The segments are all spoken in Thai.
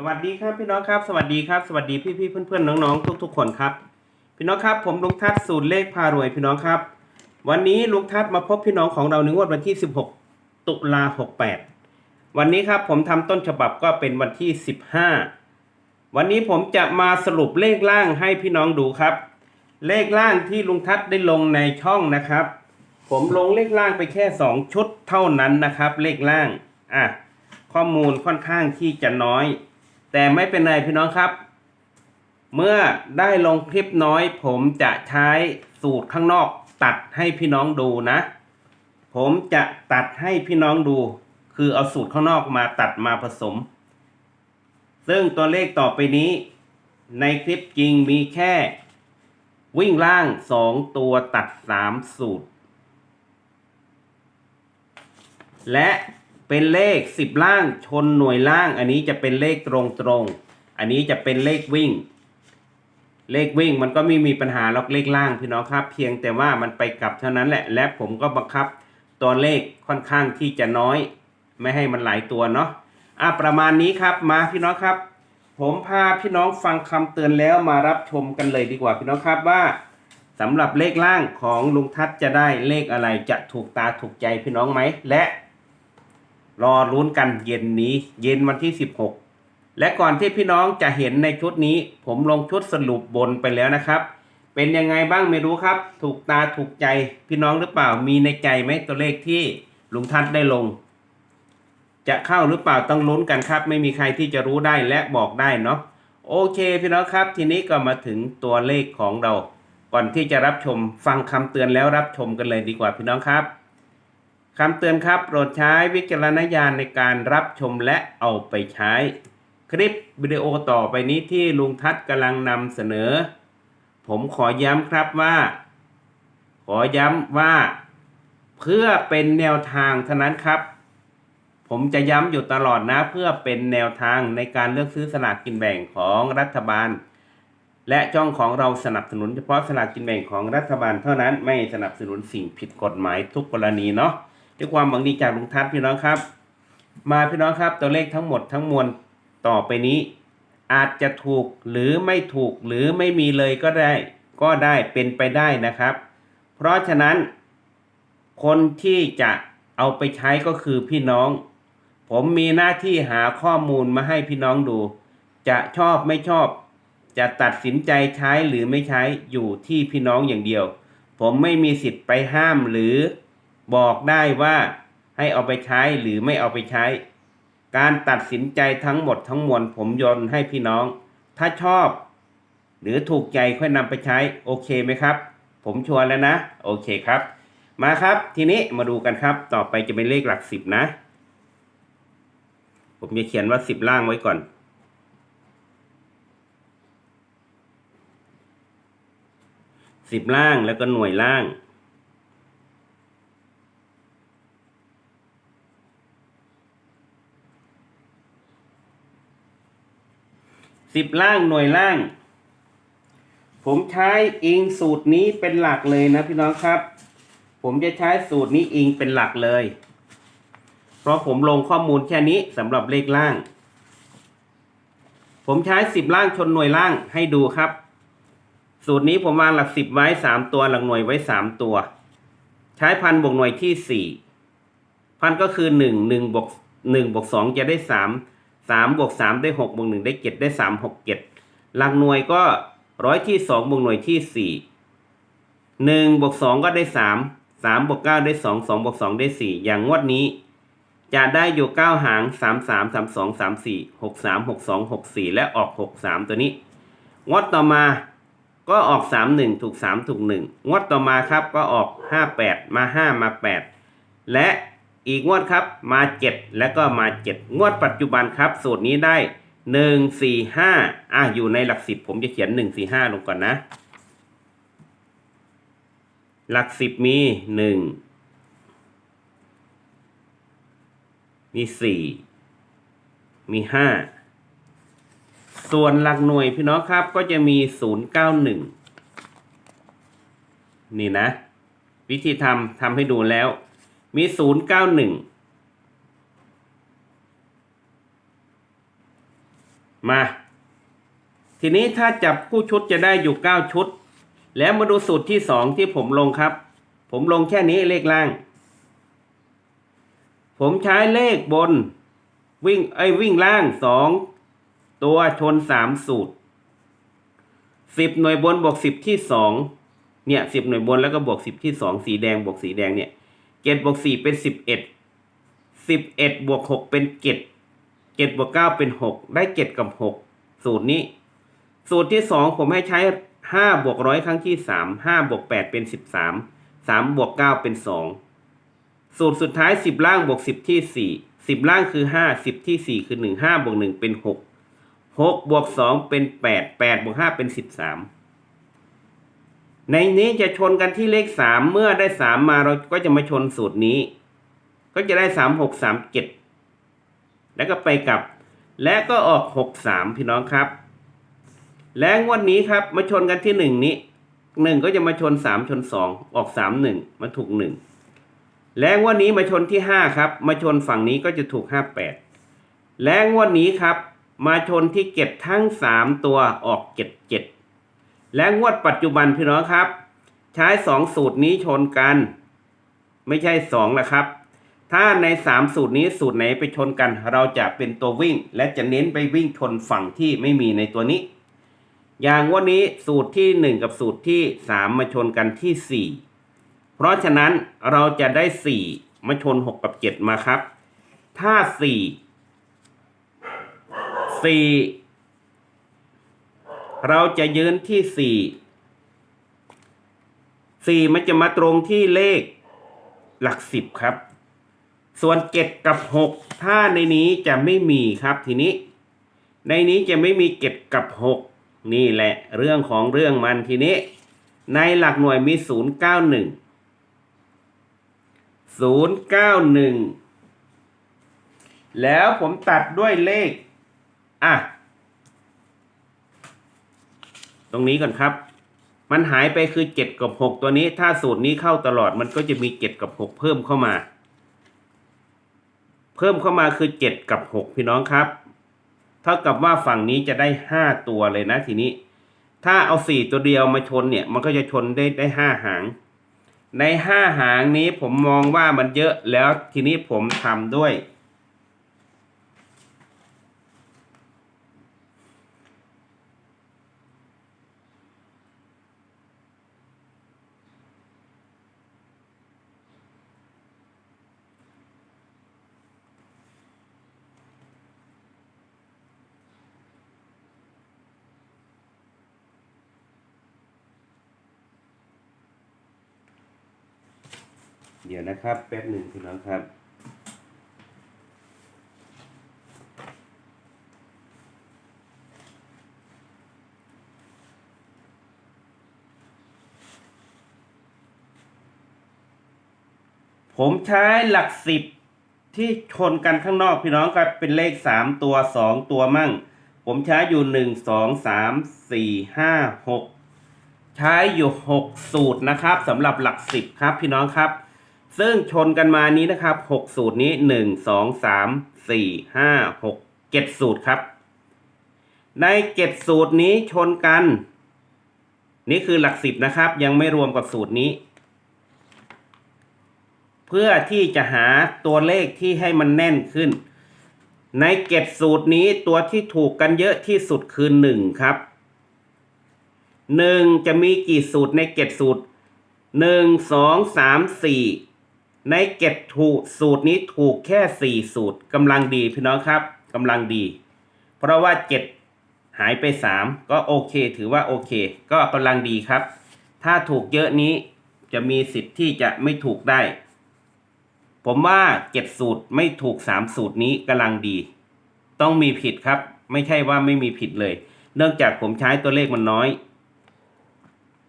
สวัสดีครับพี่น้องครับสวัสดีครับสวัสดีพี่พี่ๆเพื่อนๆน้องๆทุกคนครับ พี่น้องครับผมลุงทัศน์สูตรเลขพารวยพี่น้องครับ วันนี้ลุงทัศน์มาพบพี่น้องของเราในงวดวันที่ 16 ตุลา68 วันนี้ครับผมทำต้นฉบับก็เป็นวันที่ 15 วันนี้ผมจะมาสรุปเลขล่างให้พี่น้องดูครับ เลขล่างที่ลุงทัศน์ได้ลงในช่องนะครับ ผมลงเลขล่างไปแค่ 2 ชุดเท่านั้นนะครับ เลขล่างอะข้อมูลค่อนข้างที่จะน้อย แต่ไม่เป็นไรพี่น้องครับ เมื่อได้ลงคลิปน้อย ผมจะใช้สูตรข้างนอก ตัดให้พี่น้องดูนะ ผมจะตัดให้พี่น้องดู คือเอาสูตรข้างนอกมาตัดมาผสม ซึ่งตัวเลขต่อไปนี้ ในคลิปจริงมีแค่ วิ่งล่างสองตัวตัดสามสูตร และ เป็นเลขสิบล่างชนหน่วยล่าง อันนี้จะเป็นเลขตรงตรงๆอันนี้จะเป็นเลขวิ่ง เลขวิ่งมันก็ไม่มีปัญหาหรอกเลขล่างพี่น้องครับ เพียงแต่ว่ามันไปกลับเท่านั้นแหละ และผมก็บังคับตัวเลขค่อนข้างที่จะน้อย ไม่ให้มันหลายตัวเนาะอะประมาณนี้ครับมาพี่น้องครับ ผมพาพี่น้องฟังคำเตือนแล้วมารับชมกันเลยดีกว่าพี่น้องครับว่าสำหรับเลขล่างของลุงทัศน์จะได้เลขอะไรจะถูกตาถูกใจพี่น้องไหมและ รอลุ้นกันเย็นนี้ เย็นวันที่ 16 และก่อนที่พี่น้องจะเห็นในชุดนี้ ผมลงชุดสรุปบนไปแล้วนะครับ เป็นยังไงบ้างไม่รู้ครับ ถูกตาถูกใจพี่น้องหรือเปล่ามีในใจไหมตัวเลขที่ลุงทัศน์ได้ลง จะเข้าหรือเปล่าต้องลุ้นกันครับ ไม่มีใครที่จะรู้ได้และบอกได้เนาะโอเคพี่น้องครับ ทีนี้ก็มาถึงตัวเลขของเรา ก่อนที่จะรับชมฟังคำเตือนแล้วรับชมกันเลยดีกว่าพี่น้องครับ คำเตือนครับ โปรดใช้วิจารณญาณในการรับชมและเอาไปใช้ คลิปวิดีโอต่อไปนี้ที่ลุงทัศน์กำลังนำเสนอ ผมขอย้ำครับว่า ขอย้ำว่า เพื่อเป็นแนวทางเท่านั้นครับ ผมจะย้ำอยู่ตลอดนะ เพื่อเป็นแนวทางในการเลือกซื้อสลากกินแบ่งของรัฐบาล และจ้องของเราสนับสนุนเฉพาะสลากกินแบ่งของรัฐบาลเท่านั้นไม่สนับสนุนสิ่งผิดกฎหมายทุกกรณีเนาะ ด้วยความหวังดีจากลุงทัศน์พี่น้องครับ มาพี่น้องครับตัวเลขทั้งหมดทั้งมวลต่อไปนี้ อาจจะถูกหรือไม่ถูกหรือไม่มีเลยก็ได้ ก็ได้เป็นไปได้นะครับ เพราะฉะนั้น คนที่จะเอาไปใช้ก็คือพี่น้อง ผมมีหน้าที่หาข้อมูลมาให้พี่น้องดู จะชอบไม่ชอบ จะตัดสินใจใช้หรือไม่ใช้อยู่ที่พี่น้องอย่างเดียว ผมไม่มีสิทธิ์ไปห้ามหรือ บอกได้ว่าให้เอาไปใช้หรือไม่เอาไปใช้ การตัดสินใจทั้งหมดทั้งมวลผมยนให้พี่น้อง ถ้าชอบ หรือถูกใจค่อยนำไปใช้โอเคไหมครับ ผมชวนแล้วนะ โอเคครับ มาครับทีนี้มาดูกันครับ ต่อไปจะเป็นเลขหลักสิบนะ ผมจะเขียนว่าสิบล่างไว้ก่อนสิบล่างแล้วก็หน่วยล่าง สิบล่างหน่วยล่าง ผมใช้อิงสูตรนี้เป็นหลักเลยนะพี่น้องครับ ผมจะใช้สูตรนี้อิงเป็นหลักเลย เพราะผมลงข้อมูลแค่นี้สำหรับเลขล่าง ผมใช้สิบล่างชนหน่วยล่างให้ดูครับ สูตรนี้ผมวางหลักสิบไว้สามตัวหลักหน่วยไว้สามตัว ใช้พันบวกหน่วยที่สี่พันก็คือหนึ่งหนึ่งบวกหนึ่งบวกสองจะได้สาม สามบวกสามได้หกบวกหนึ่งได้เจ็ดได้สามหกเจ็ดหลักหน่วยก็ร้อยที่สองบวกหน่วยที่สี่หนึ่งบวกสองก็ได้สามสามบวกเก้าได้สองสองบวกสองได้สี่อย่างงวดนี้ จะได้อยู่เก้าหางสามสามสามสองสามสี่หกสามหกสองหกสี่และออกหกสามตัวนี้ งวดต่อมาก็ออกสามหนึ่งถูกสามถูกหนึ่งงวดต่อมาครับก็ออกห้าแปดมาห้ามาแปดและ อีกงวดครับมาเจ็ดแล้วก็มาเจ็ดงวดปัจจุบันครับ สูตรนี้ได้หนึ่งสี่ห้าอะอยู่ในหลักสิบผมจะเขียนหนึ่งสี่ห้าลงก่อนนะ หลักสิบมีหนึ่งมีสี่มีห้าส่วนหลักหน่วยพี่น้องครับก็จะมี 091 นี่นะ วิธีทำทำให้ดูแล้ว มี091มา ทีนี้ถ้าจับคู่ชุดจะได้อยู่เก้าชุด แล้วมาดูสูตรที่สองที่ผมลงครับ ผมลงแค่นี้เลขล่าง ผมใช้เลขบน วิ่งไอ้วิ่งล่างสองตัวชนสามสูตรสิบหน่วยบนบวกสิบที่สองเนี่ยสิบหน่วยบนแล้วก็บวกสิบที่สองสีแดงบวกสีแดงเนี่ย เจ็ดบวกสี่เป็นสิบเอ็ดสิบเอ็ดบวกหกเป็นเจ็ดเจ็ดบวกเก้าเป็นหกได้เจ็ดกับหกสูตรนี้ สูตรที่สองผมให้ใช้ห้าบวกร้อยครั้งที่สามห้าบวกแปดเป็นสิบสามสามบวกเก้าเป็นสองสูตรสุดท้ายสิบล่างบวกสิบที่สี่สิบล่างคือห้าสิบที่สี่คือหนึ่งห้าบวกหนึ่งเป็นหกหกบวกสองเป็นแปดแปดบวกห้าเป็นสิบสาม ในนี้จะชนกันที่เลขสามเมื่อได้สามมาเราก็จะมาชนสูตรนี้ ก็จะได้สามหกสามเจ็ดแล้วก็ไปกลับ และก็ออกหกสามพี่น้องครับ และงวดนี้ครับมาชนกันที่หนึ่งนี้หนึ่งก็จะมาชนสามชนสองออกสามหนึ่งมาถูกหนึ่งและงวดนี้มาชนที่ห้าครับ มาชนฝั่งนี้ก็จะถูกห้าแปดและงวดนี้ครับ มาชนที่เก็บทั้งสามตัวออกเจ็ดเจ็ด และงวดปัจจุบันพี่น้องครับ ใช้สองสูตรนี้ชนกัน ไม่ใช่สองละครับ ถ้าในสามสูตรนี้สูตรไหนไปชนกัน เราจะเป็นตัววิ่ง และจะเน้นไปวิ่งชนฝั่งที่ไม่มีในตัวนี้ อย่างวันนี้สูตรที่หนึ่งกับสูตรที่สามมาชนกันที่สี่เพราะฉะนั้นเราจะได้สี่มาชนหกกับเจ็ดมาครับ ถ้าสี่สี่ เราจะยืนที่สี่สี่มันจะมาตรงที่เลขหลักสิบครับ ส่วนเจ็ดกับหกถ้าในนี้จะไม่มีครับทีนี้ ในนี้จะไม่มีเจ็ดกับหกนี่แหละเรื่องของเรื่องมันทีนี้ ในหลักหน่วยมีศูนย์เก้าหนึ่งศูนย์เก้าหนึ่งแล้วผมตัดด้วยเลข อะ ต รงนี้ก่อนครับ มันหายไปคือเจ็ดกับหกตัวนี้ ถ้าสูตรนี้เข้าตลอดมันก็จะมีเจ็ดกับหกเพิ่มเข้ามา เพิ่มเข้ามาคือเจ็ดกับหกพี่น้องครับ เท่ากับว่าฝั่งนี้จะได้ห้าตัวเลยนะทีนี้ ถ้าเอาสี่ตัวเดียวมาชนเนี่ย มันก็จะชนได้ได้ห้าหาง ในห้าหางนี้ผมมองว่ามันเยอะแล้วทีนี้ผมทำด้วย เดี๋ยวนะครับแป๊บหนึ่งพี่น้องครับผมใช้หลักสิบที่ชนกันข้างนอกพี่น้องครับเป็นเลขสามตัวสองตัวมั่ง ผมใช้อยู่หนึ่งสองสามสี่ห้าหกใช้อยู่หกสูตรนะครับสำหรับหลักสิบครับพี่น้องครับ ซึ่งชนกันมานี้นะครับหกสูตรนี้หนึ่งสองสามสี่ห้าหกเจ็ดสูตรครับ ในเจ็ดสูตรนี้ชนกัน นี่คือหลักสิบนะครับ ยังไม่รวมกับสูตรนี้ เพื่อที่จะหาตัวเลขที่ให้มันแน่นขึ้น ในเก็บสูตรนี้ตัวที่ถูกกันเยอะที่สุดคือหนึ่งครับหนึ่งจะมีกี่สูตรในเก็บสูตรหนึ่งสองสามสี่ ในเก็บถูกสูตรนี้ถูกแค่สี่สูตรกำลังดีพี่น้องครับกำลังดี เพราะว่าเจ็ดหายไปสามก็โอเค ถือว่าโอเค ก็กำลังดีครับ ถ้าถูกเยอะนี้จะมีสิทธิ์ที่จะไม่ถูกได้ ผมว่าเจ็ดสูตรไม่ถูกสามสูตรนี้กำลังดี ต้องมีผิดครับ ไม่ใช่ว่าไม่มีผิดเลย เนื่องจากผมใช้ตัวเลขมันน้อย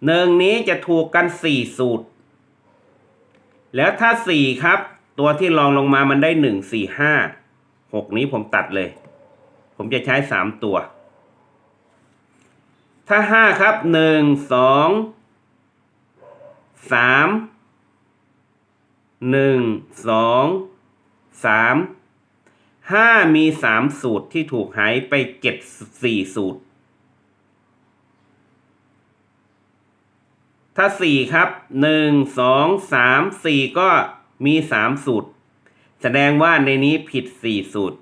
หนึ่งนี้จะถูกกันสี่สูตร แล้วถ้าสี่ครับ ตัวที่รองลงมามันได้หนึ่งสี่ห้าหกนี้ผมตัดเลย ผมจะใช้สามตัว ถ้าห้าครับหนึ่งสองสามหนึ่งสองสามห้ามีสามสูตรที่ถูกหายไปเจ็ดสี่สูตร ถ้าสี่ครับหนึ่งสองสามสี่ก็มีสามสูตร แสดงว่าในนี้ผิดสี่สูตร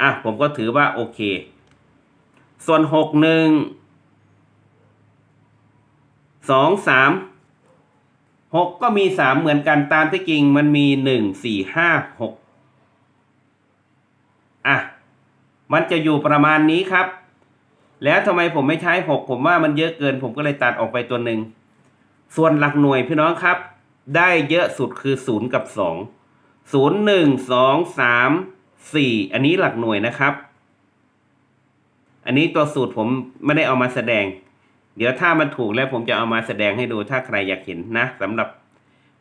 อะ ผมก็ถือว่าโอเค ส่วนหกหนึ่งสองสามหกก็มีสามเหมือนกันตามที่จริงมันมีหนึ่งสี่ห้าหกอะ มันจะอยู่ประมาณนี้ครับ แล้วทำไมผมไม่ใช้หกผมว่ามันเยอะเกิน ผมก็เลยตัดออกไปตัวหนึ่ง ส่วนหลักหน่วยพี่น้องครับ ได้เยอะสุดคือศูนย์กับสองศูนย์หนึ่งสองสามสี่อันนี้หลักหน่วยนะครับ อันนี้ตัวสูตรผมไม่ได้เอามาแสดง เดี๋ยวถ้ามันถูกแล้วผมจะเอามาแสดงให้ดูถ้าใครอยากเห็นนะสำหรับ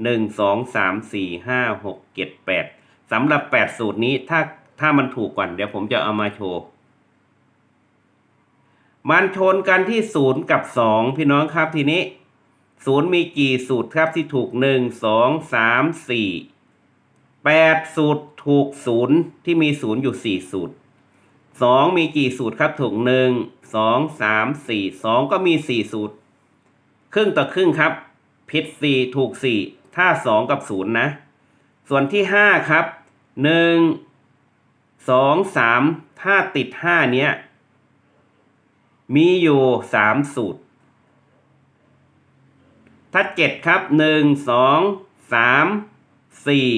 หนึ่งสองสามสี่ห้าหกเจ็ดแปดสำหรับแปดสูตรนี้ถ้าถ้ามันถูกก่อนเดี๋ยวผมจะเอามาโชว์มันชนกันที่ศูนย์กับสองพี่น้องครับทีนี้ ศูนย์มีกี่สูตรครับที่ถูกหนึ่งสองสามสี่แปดสูตรถูกศูนย์ที่มีศูนย์อยู่สี่สูตรสองมีกี่สูตรครับถูกหนึ่งสองสามสี่สองก็มีสี่สูตร ครึ่งต่อครึ่งครับ ผิดสี่ถูกสี่ถ้าสองกับศูนย์นะ ส่วนที่ห้าครับหนึ่งสองสามถ้าติดห้าเนี้ย มีอยู่สามสูตร ถ้าเจ็ดครับหนึ่งสองสามสี่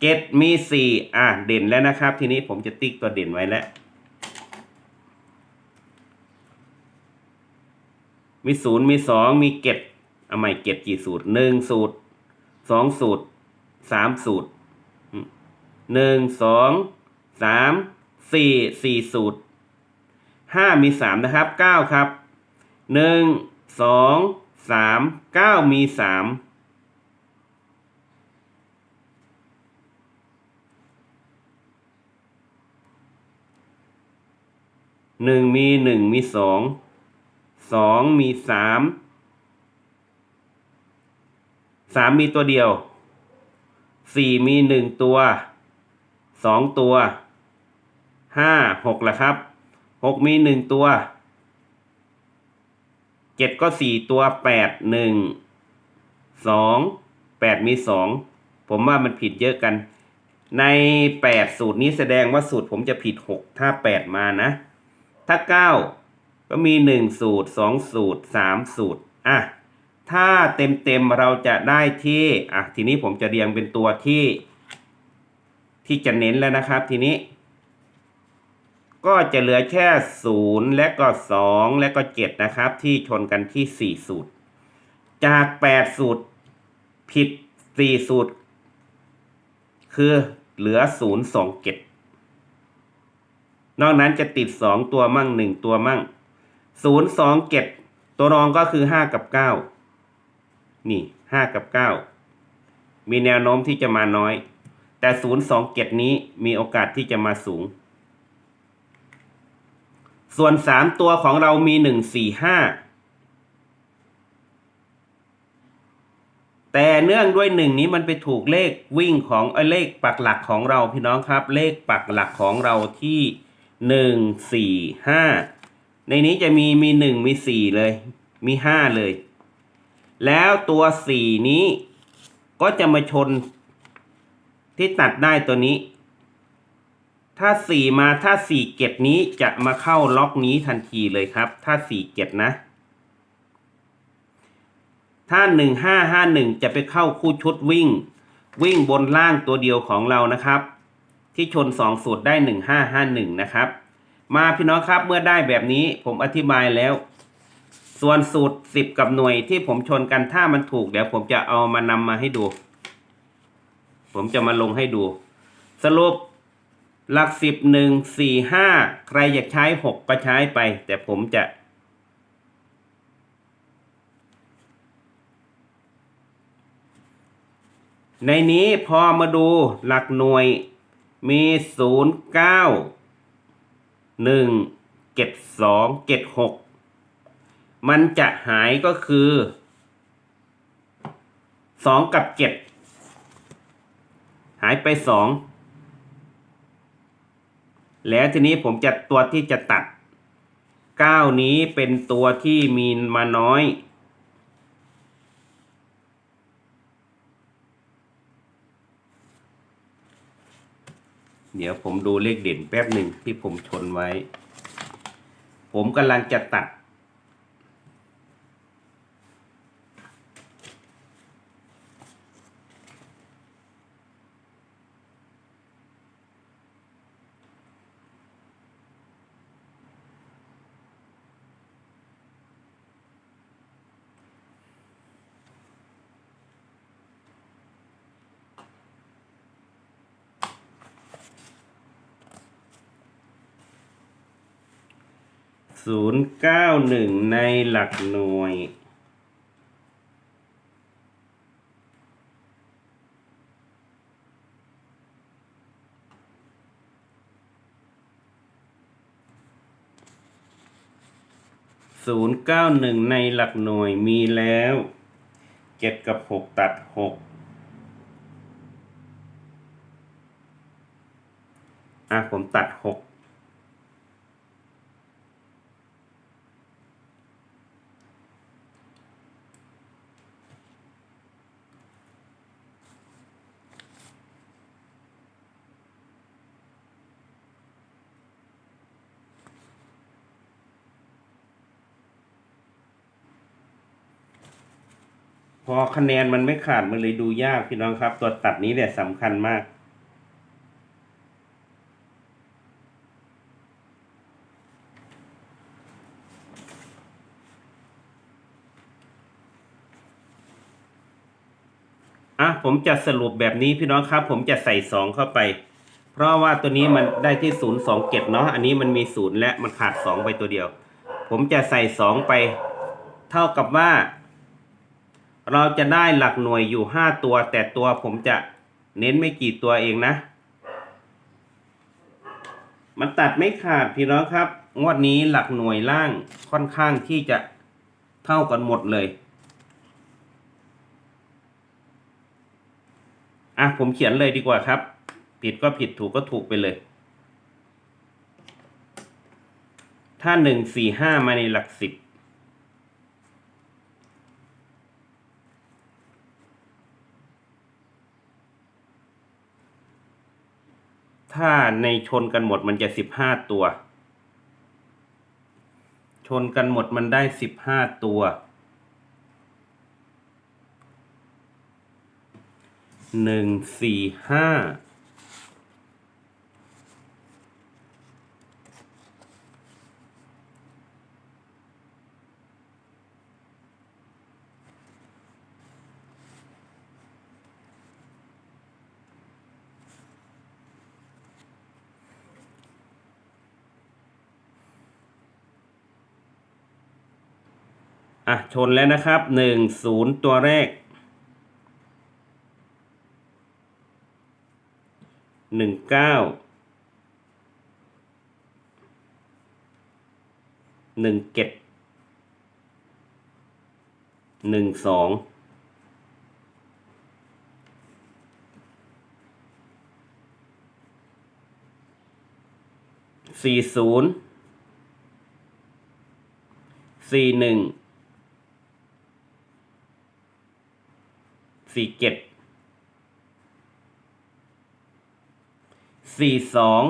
เจ็ดมีสี่อะเด่นแล้วนะครับ ทีนี้ผมจะติ๊กตัวเด่นไว้แล้ว มีศูนย์มีสองมีเจ็ดเอาใหม่เจ็ดกี่สูตรหนึ่งสูตรสองสูตรสามสูตรหนึ่งสองสามสี่สี่สูตรห้ามีสามนะครับเก้าครับหนึ่งสอง สามเก้ามีสามหนึ่งมีหนึ่งมีสองสองมีสามสามมีตัวเดียวสี่มีหนึ่งตัวสองตัวห้าหกละครับหกมีหนึ่งตัว เจ็ดก็สี่ตัวแปดหนึ่งสองแปดมีสองผมว่ามันผิดเยอะกัน ในแปดสูตรนี้แสดงว่าสูตรผมจะผิดหกถ้าแปดมานะ ถ้าเก้าก็มีหนึ่งสูตรสองสูตรสามสูตรอะถ้าเต็มเต็มเราจะได้ที่อะทีนี้ผมจะเรียงเป็นตัวที่ที่จะเน้นแล้วนะครับทีนี้ ก็จะเหลือแค่ศูนย์และก็สองและก็เจ็ดนะครับ ที่ชนกันที่สี่สูตร จากแปดสูตร ผิดสี่สูตร คือเหลือศูนย์สองเจ็ดนอกนั้นจะติดสองตัวมั่งหนึ่งตัวมั่งศูนย์สองเจ็ดตัวรองก็คือห้ากับเก้านี่ห้ากับเก้ามีแนวโน้มที่จะมาน้อย แต่ศูนย์สองเจ็ดนี้มีโอกาสที่จะมาสูง ส่วนสามตัวของเรามีหนึ่งสี่ห้าแต่เนื่องด้วยหนึ่งนี้มันไปถูกเลขวิ่งของเอเลขปักหลักของเราพี่น้องครับ เลขปักหลักของเราที่หนึ่งสี่ห้าในนี้จะมีมีหนึ่งมีสี่เลย มีห้าเลย แล้วตัวสี่นี้ก็จะมาชนที่ตัดได้ตัวนี้ ถ้าสี่มาถ้าสี่เจ็ดนี้จะมาเข้าล็อกนี้ทันทีเลยครับ ถ้าสี่เจ็ดนะ ถ้าหนึ่งห้าห้าหนึ่งจะไปเข้าคู่ชุดวิ่ง วิ่งบนล่างตัวเดียวของเรานะครับ ที่ชนสองสูตรได้หนึ่งห้าห้าหนึ่งนะครับ มาพี่น้องครับเมื่อได้แบบนี้ผมอธิบายแล้ว ส่วนสูตรสิบกับหน่วยที่ผมชนกันถ้ามันถูกเดี๋ยวผมจะเอามานำมาให้ดู ผมจะมาลงให้ดู สรุป หลักสิบหนึ่งสี่ห้าใครอยากใช้หกก็ใช้ไป แต่ผมจะในนี้พอมาดูหลักหน่วยมีศูนย์เก้าหนึ่งเจ็ดสองเจ็ดหกมันจะหายก็คือสองกับเจ็ดหายไปสอง แล้วทีนี้ผมจะตัวที่จะตัดเก้านี้เป็นตัวที่มีมาน้อย เดี๋ยวผมดูเลขเด่นแป๊บหนึ่งที่ผมชนไว้ ผมกำลังจะตัด ศูนย์เก้าหนึ่งในหลักหน่วย ศูนย์เก้าหนึ่งในหลักหน่วยมีแล้วเจ็ดกับหกตัดหกอะผมตัดหก อคะแนนมันไม่ขาดมันเลยดูยากพี่น้องครับ ตัวตัดนี้เนี่ยสำคัญมาก อะผมจะสรุปแบบนี้พี่น้องครับ ผมจะใส่สองเข้าไป เพราะว่าตัวนี้มันได้ที่ศูนย์สองเเนาะอันนี้มันมีศูนย์และมันขาดสองไปตัวเดียว ผมจะใส่สองไป เท่ากับว่า เราจะได้หลักหน่วยอยู่ห้าตัว แต่ตัวผมจะเน้นไม่กี่ตัวเองนะ มันตัดไม่ขาดพี่น้องครับ งวดนี้หลักหน่วยล่างค่อนข้างที่จะเท่ากันหมดเลย อะผมเขียนเลยดีกว่าครับ ผิดก็ผิดถูกก็ถูกไปเลย ถ้าหนึ่งสี่ห้ามาในหลักสิบ ถ้าในชนกันหมดมันจะสิบห้าตัว ชนกันหมดมันได้สิบห้าตัวหนึ่งสี่ห้า อะชนแล้วนะครับหนึ่งศูนย์ตัวแรกหนึ่งเก้าหนึ่งเจ็ดหนึ่งสองสี่ศูนย์สี่หนึ่ง สี่เจ็ดสี่สอง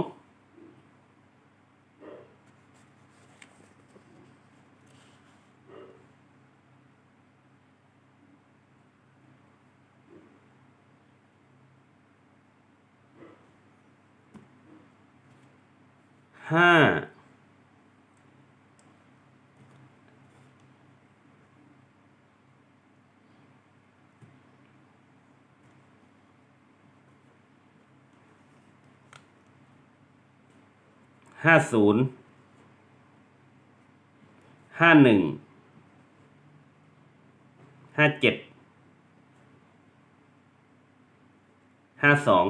ห้า ห้าศูนย์ห้าหนึ่งห้าเจ็ดห้าสอง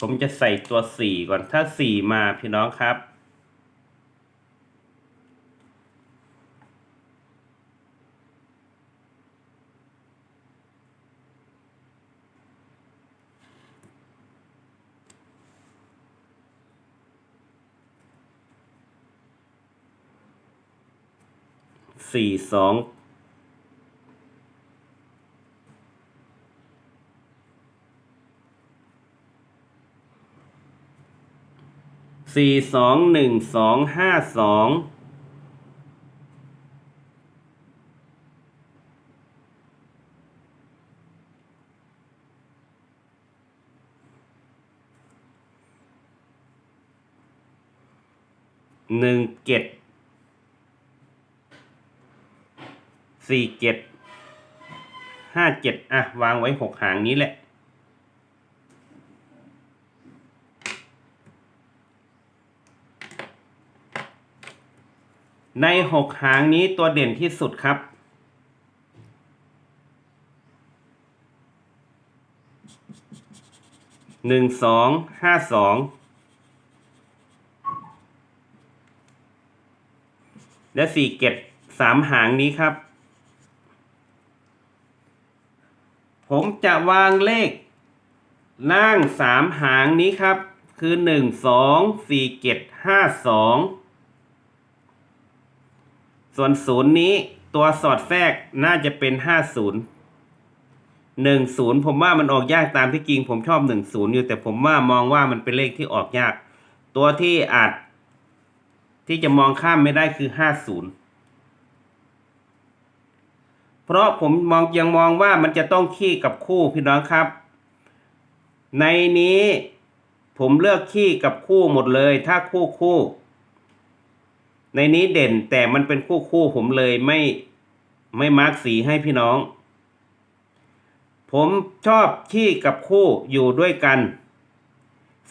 ผมจะใส่ตัวสี่ก่อนถ้าสี่มาพี่น้องครับ สี่สอง สี่สองหนึ่งสองห้าสองหนึ่งเจ็ดสี่เจ็ดห้าเจ็ดอะ วางไว้หกหางนี้แหละ ในหกหางนี้ตัวเด่นที่สุดครับ หนึ่งสองห้าสอง และสี่เก็ดสามหางนี้ครับ ผมจะวางเลข ล่างสามหางนี้ครับ คือหนึ่งสองสี่เจ็ดห้าสอง ส่วนศูนย์นี้ตัวสอดแทรกน่าจะเป็นห้าศูนย์หนึ่งศูนย์ผมว่ามันออกยากตามที่จริง ผมชอบหนึ่งศูนย์อยู่แต่ผมว่ามองว่ามันเป็นเลขที่ออกยาก ตัวที่อาจ ที่จะมองข้ามไม่ได้คือห้าศูนย์เพราะผมมองยังมองว่ามันจะต้องขี้กับคู่พี่น้องครับ ในนี้ผมเลือกขี้กับคู่หมดเลย ถ้าคู่คู่ ในนี้เด่นแต่มันเป็นคู่คู่ผมเลยไม่ไม่มาร์กสีให้พี่น้อง ผมชอบขี้กับคู่อยู่ด้วยกัน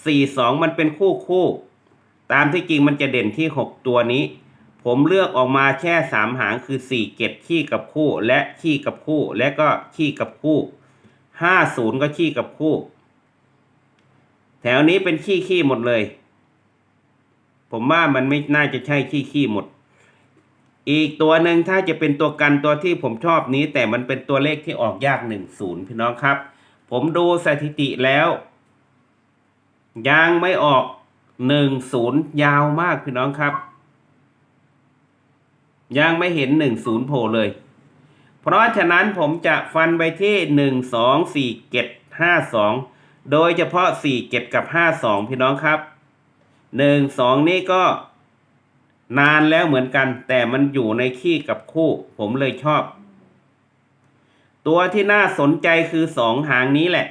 สี่สองมันเป็นคู่คู่ ตามที่จริงมันจะเด่นที่หกตัวนี้ ผมเลือกออกมาแค่สามหางคือสี่เก็ดขี้กับคู่และขี้กับคู่และก็ขี้กับคู่ห้าศูนย์ก็ขี้กับคู่ แถวนี้เป็นขี้ขี้หมดเลย ผมว่ามันไม่น่าจะใช่ขี้ขี้หมด อีกตัวหนึ่งถ้าจะเป็นตัวกันตัวที่ผมชอบนี้ แต่มันเป็นตัวเลขที่ออกยากหนึ่งศูนย์พี่น้องครับ ผมดูสถิติแล้ว ยังไม่ออกหนึ่งศูนย์ยาวมากพี่น้องครับ ยังไม่เห็นหนึ่งศูนย์โผล่เลย เพราะฉะนั้นผมจะฟันไปที่หนึ่งสองสี่เจ็ดห้าสองโดยเฉพาะสี่เจ็ดกับห้าสองพี่น้องครับ หนึ่งสองนี่ก็นานแล้วเหมือนกัน แต่มันอยู่ในขี้กับคู่ ผมเลยชอบ ตัวที่น่าสนใจคือสองหางนี้แหละ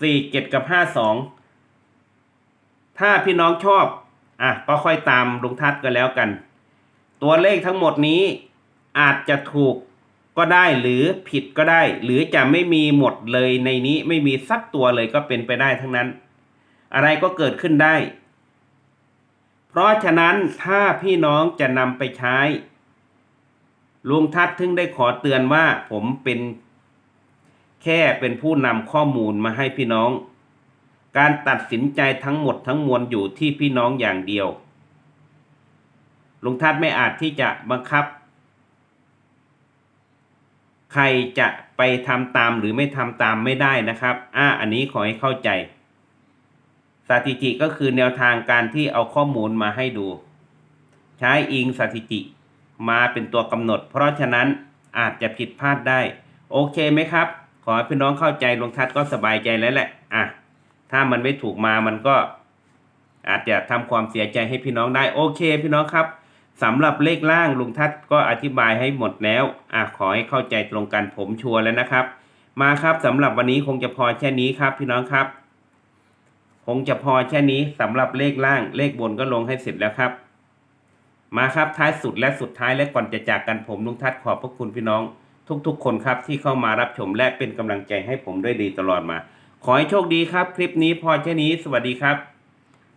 สี่เจ็ดกับห้าสองถ้าพี่น้องชอบ อะ ก็ค่อยตามลุงทัศน์กันแล้วกัน ตัวเลขทั้งหมดนี้อาจจะถูกก็ได้หรือผิดก็ได้ หรือจะไม่มีหมดเลยในนี้ไม่มีสักตัวเลยก็เป็นไปได้ทั้งนั้น อะไรก็เกิดขึ้นได้ ราะฉะนั้นถ้าพี่น้องจะนำไปใช้ ลุงทัศน์ถึงได้ขอเตือนว่าผมเป็นแค่เป็นผู้นำข้อมูลมาให้พี่น้อง การตัดสินใจทั้งหมดทั้งมวลอยู่ที่พี่น้องอย่างเดียว ลุงทัศน์ไม่อาจที่จะบังคับ ใครจะไปทำตามหรือไม่ทำตามไม่ได้นะครับ อ่าอันนี้ขอให้เข้าใจ สถิติก็คือแนวทางการที่เอาข้อมูลมาให้ดู ใช้อิงสถิติมาเป็นตัวกำหนด เพราะฉะนั้นอาจจะผิดพลาดได้ โอเคไหมครับ ขอให้พี่น้องเข้าใจลงทัดก็สบายใจแล้วแหละอะถ้ามันไม่ถูกมามันก็ อาจจะทำความเสียใจให้พี่น้องได้โอเค พี่น้องครับสำหรับเลขล่างลุงทัศก็อธิบายให้หมดแล้วอะขอให้เข้าใจตรงกันผมชัวร์แล้วนะครับ มาครับสำหรับวันนี้คงจะพอแค่นี้ครับ พี่น้องครับ คงจะพอแค่นี้สำหรับเลขล่างเลขบนก็ลงให้เสร็จแล้วครับ มาครับท้ายสุดและสุดท้ายและก่อนจะจากกันผมลุงทัศน์ขอบพระคุณพี่น้อง ทุกๆ คนครับที่เข้ามารับชมและเป็นกำลังใจให้ผมด้วยดีตลอดมา ขอให้โชคดีครับ คลิปนี้พอแค่นี้ สวัสดีครับ